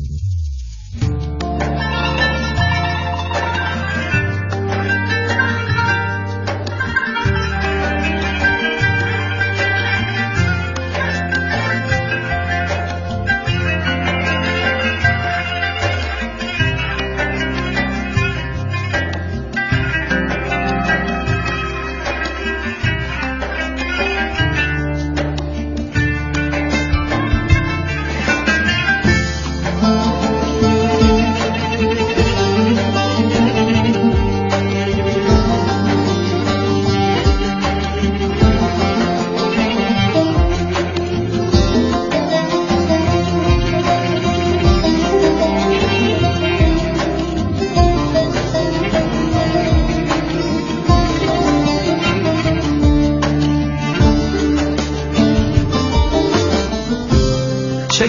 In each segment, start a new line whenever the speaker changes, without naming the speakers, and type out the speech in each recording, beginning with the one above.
うん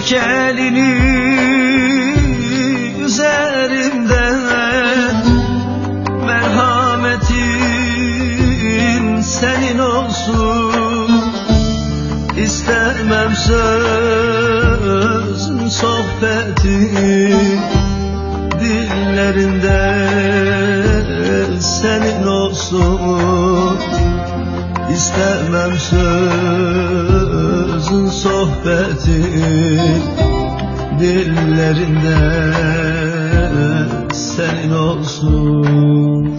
Çek elini üzerimden Merhametin senin olsun. İstemem sözün sohbetin Dillerinde senin olsun. İstemem sözün sohbetin Dillerinde senin olsun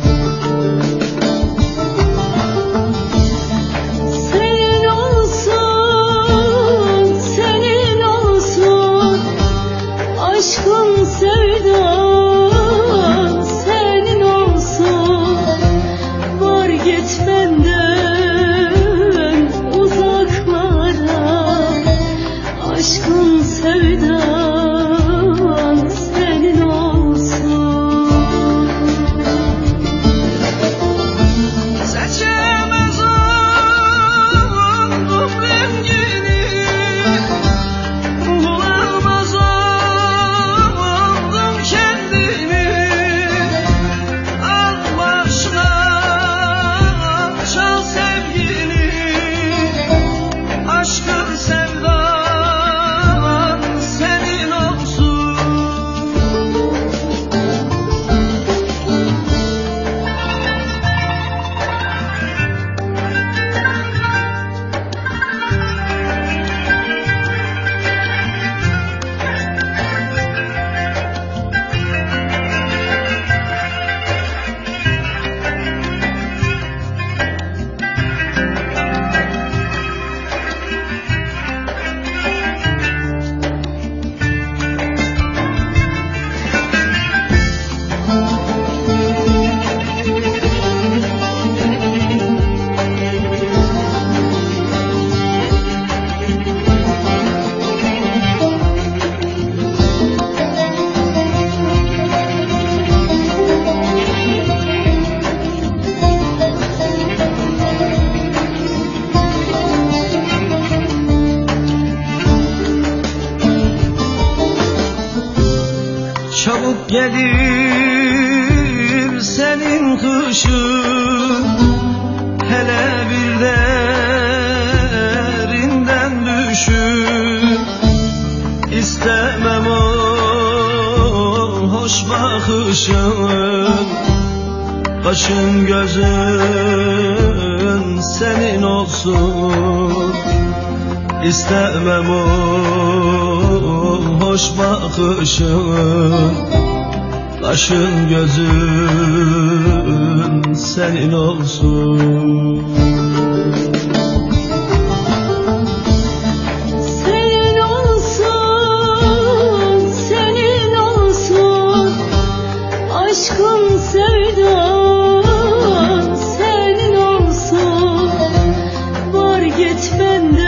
gelir senin kışın Hele bir derinden düşün. İstemem o hoş bakışın Kaşın gözün senin olsun. İstemem o hoş bakışın Kaşın gözün senin olsun. Sevdam senin olsun. Var git benden